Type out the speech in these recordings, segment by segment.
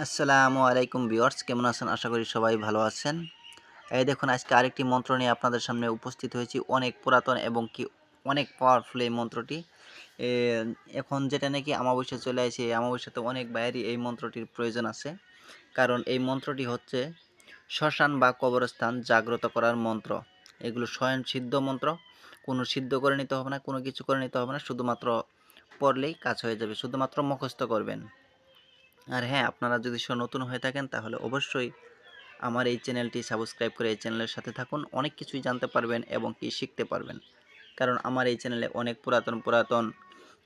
আসসালামু আলাইকুম ভিউয়ার্স, কেমন আছেন? আশা করি সবাই ভালো আছেন। এই দেখুন, আজকে আরেকটি মন্ত্র নিয়ে আপনাদের সামনে উপস্থিত হয়েছি, অনেক পুরাতন এবং কি অনেক পাওয়ারফুল এই মন্ত্রটি। এখন যেটা নাকি আমাবস্যা চলে আসে, এই আমাবস্যাতে অনেক বাইরেই এই মন্ত্রটির প্রয়োজন আছে। কারণ এই মন্ত্রটি হচ্ছে, শ্মশান বা কবরস্থান জাগ্রত করার মন্ত্র। এগুলো স্বয়ং সিদ্ধ মন্ত্র। কোনো সিদ্ধ করে নিতে হবে না, কোনো কিছু করে নিতে হবে না, শুধুমাত্র পড়লেই কাজ হয়ে যাবে, শুধুমাত্র মুখস্থ করবেন। আর হ্যাঁ আপনারা যদি স- নতুন হয়ে থাকেন, তাহলে অবশ্যই আমার এই চ্যানেলটি সাবস্ক্রাইব করে এই চ্যানেলের সাথে থাকুন। অনেক কিছুই জানতে পারবেন এবং কি শিখতে পারবেন। কারণ আমার এই চ্যানেলে অনেক পুরাতন পুরাতন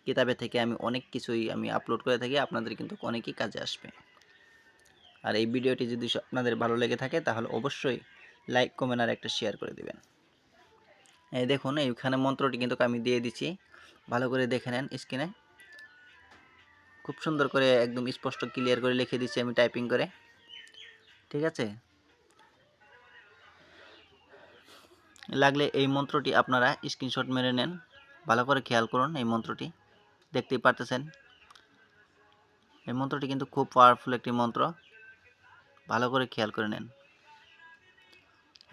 কিতাবে থেকে আমি অনেক কিছুই আমি আপলোড করে থাকি, আপনাদের কিন্তু অনেকই কাজে আসবে। আর এই ভিডিওটি যদি আপনাদের ভালো লেগে থাকে, তাহলে অবশ্যই লাইক কমেন্ট আর একটা শেয়ার করে দিবেন। এই দেখুন, এইখানে মন্ত্রটি কিন্তু আমি দিয়ে দিচ্ছি। ভালো করে দেখে নেন স্ক্রিনে। খুব সুন্দর করে একদম স্পষ্ট ক্লিয়ার করে লিখে দিচ্ছি আমি টাইপিং করে। ঠিক আছে? লাগলে এই মন্ত্রটি আপনারা স্ক্রিনশট মেরে নেন। ভালো করে খেয়াল করুন এই মন্ত্রটি। দেখতেই পারতেছেন? এই মন্ত্রটি কিন্তু খুব পাওয়ারফুল একটি মন্ত্র। ভালো করে খেয়াল করে নেন।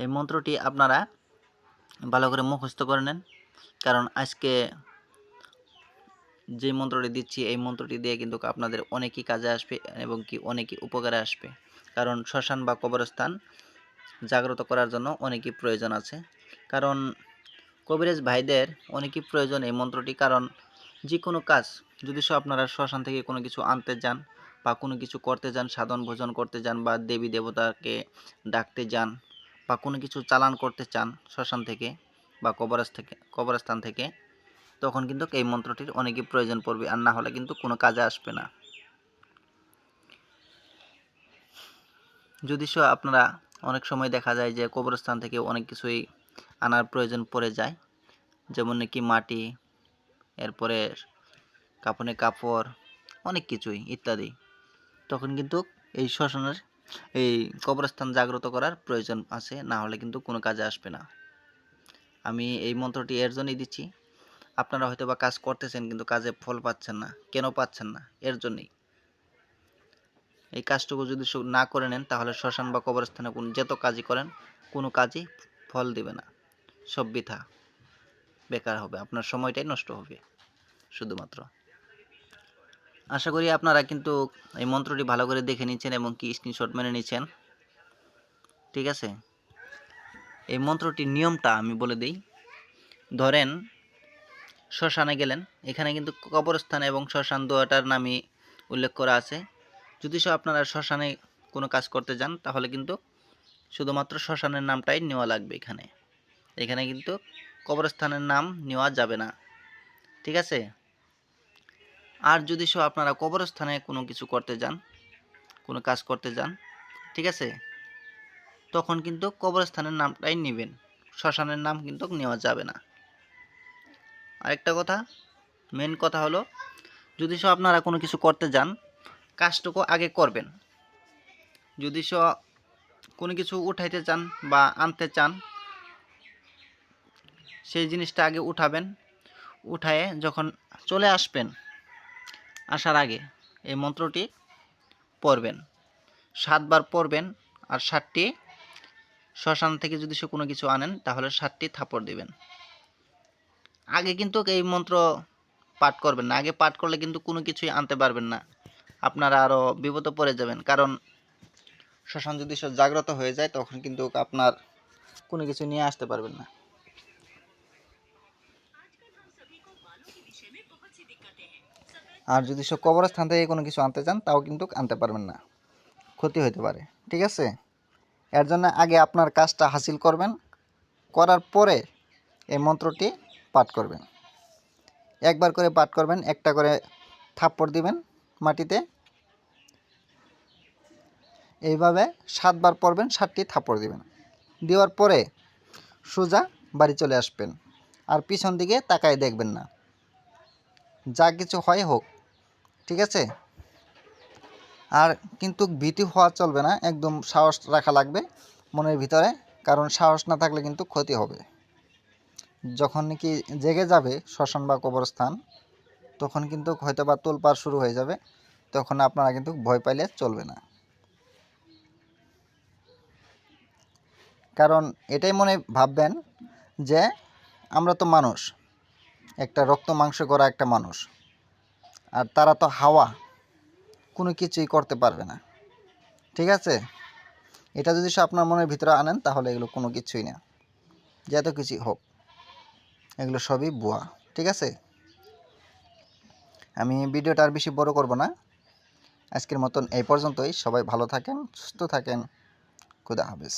এই মন্ত্রটি আপনারা ভালো করে মুখস্থ করে নেন। কারণ আজকে যে মন্ত্রটি দিচ্ছি, এই মন্ত্রটি দিয়ে কিন্তু আপনাদের অনেকই কাজে আসবে এবং কি অনেকই উপকারে আসবে। কারণ শ্মশান বা কবরস্থান জাগ্রত করার জন্য অনেকই প্রয়োজন আছে। কারণ কবিরাজ ভাইদের অনেকই প্রয়োজন এই মন্ত্রটি, কারণ যে কোনো কাজ, যদি সব আপনারা শ্মশান থেকে কোনো কিছু আনতে যান বা কোনো কিছু করতে যান, সাধন ভোজন করতে যান বা দেবী দেবতাকে ডাকতে যান বা কোনো কিছু চালান করতে চান শ্মশান থেকে বা কবরস থেকে, কবরস্থান থেকে তখন কিন্তু এই মন্ত্রটির অনেকই প্রয়োজন পড়বে, আর না হলে কিন্তু কোনো কাজে আসবে না। যদি আপনারা অনেক সময় দেখা যায় যে কবরস্থান থেকে অনেক কিছুই আনার প্রয়োজন পড়ে যায়, যেমন নাকি মাটি, এরপরে কাপড়ে কাপড়, অনেক কিছুই ইত্যাদি। তখন কিন্তু এই শ্মশানের, এই কবরস্থান জাগ্রত করার প্রয়োজন আছে, না হলে কিন্তু কোনো কাজে আসবে না। আমি এই মন্ত্রটি এর জন্যই দিচ্ছি। আপনারা হয়তো বা কাজ করতেছেন কিন্তু কাজে ফল পাচ্ছেন না কেন পাচ্ছেন না, এর জন্যই। এই কাজটুকু যদি না করে নেন, তাহলে শ্মশান বা কবরস্থানে কোন যত কাজই করেন, কোনো কাজই ফল দিবে না। সব বৃথা। বেকার হবে। আপনার সময়টাই নষ্ট হবে, শুধুমাত্র। আশা করি আপনারা কিন্তু এই মন্ত্রটি ভালো করে দেখে নিচ্ছেন এবং কি স্ক্রিনশট মেনে নিচ্ছেন। ঠিক আছে? এই মন্ত্রটির নিয়মটা আমি বলে দিই। ধরেন শ্মশানে গেলেন। এখানে কিন্তু কবরস্থান এবং শ্মশান দোয়াটার নামই উল্লেখ করা আছে। যদি সব আপনারা শ্মশানে কোনো কাজ করতে যান, তাহলে কিন্তু শুধুমাত্র শ্মশানের নামটাই নেওয়া লাগবে এখানে। এখানে কিন্তু কবরস্থানের নাম নেওয়া যাবে না। ঠিক আছে? আর যদি সব আপনারা কবরস্থানে কোনো কিছু করতে যান, কোনো কাজ করতে যান, ঠিক আছে? তখন কিন্তু কবরস্থানের নামটাই নেবেন। শ্মশানের নাম কিন্তু নেওয়া যাবে না। আরেকটা কথা মেন কথা হলো, যদি সব আপনারা কোনো কিছু করতে যান, কাজটুকু আগে করবেন। যদি স কোনো কিছু উঠাইতে চান বা আনতে চান, সেই জিনিসটা আগে উঠাবেন। উঠায়ে যখন চলে আসবেন, আসার আগে এই মন্ত্রটি পড়বেন। সাতবার পড়বেন আর ষাটটি শ্মশান থেকে যদি সে কোনো কিছু আনেন, তাহলে ষাটটি থাপড় দিবেন। আগে কিন্তু এই মন্ত্র পাঠ করবেন না। আগে পাঠ করলে কিন্তু কোনো কিছুই আনতে পারবেন না। আপনারা আরও বিপদে পড়ে যাবেন। কারণ শ্মশান যদি সব জাগ্রত হয়ে যায়, তখন কিন্তু আপনার কোনো কিছু নিয়ে আসতে পারবেন না। আর যদি সব কবরস্থান থেকে কোনো কিছু আনতে চান, তাও কিন্তু আনতে পারবেন না। ক্ষতি হতে পারে। ঠিক আছে? এর জন্য আগে আপনার কাজটা হাসিল করবেন। করার পরে এই মন্ত্রটি পাঠ করবেন। একবার করে পাঠ করবেন, একটা করে থাপ্পড় দিবেন মাটিতে। এইভাবে সাতবার পড়বেন সাতটি থাপ্পড় দিবেন। দেওয়ার পরে সোজা বাড়ি চলে আসবেন আর পিছন দিকে তাকায় দেখবেন না। যা কিছু হয় হোক, ঠিক আছে? আর কিন্তু ভীতি হওয়া চলবে না, একদম সাহস রাখা লাগবে মনের ভিতরে, কারণ সাহস না থাকলে কিন্তু ক্ষতি হবে। যখন নাকি জেগে যাবে শ্মশান বা কবরস্থান, তখন কিন্তু হয়তো বা তোলপাড় শুরু হয়ে যাবে, তখন আপনারা কিন্তু ভয় পাইলে চলবে না। কারণ এটাই মনে ভাববেন যে আমরা তো মানুষ, একটা রক্ত মাংস করা একটা মানুষ, আর তারা তো হাওয়া, কোনো কিছুই করতে পারবে না। ঠিক আছে? এটা যদি সে আপনার মনের ভিতরে আনেন, তাহলে এগুলো কোনো কিছুই না, যত কিছুই হোক। এগুলো সবই বুয়া, ঠিক আছে? আমি ভিডিওটা আর বেশি বড় করব না। আজকের মতন এই পর্যন্তই। সবাই ভালো থাকেন, সুস্থ থাকেন। খুদা হাফেজ।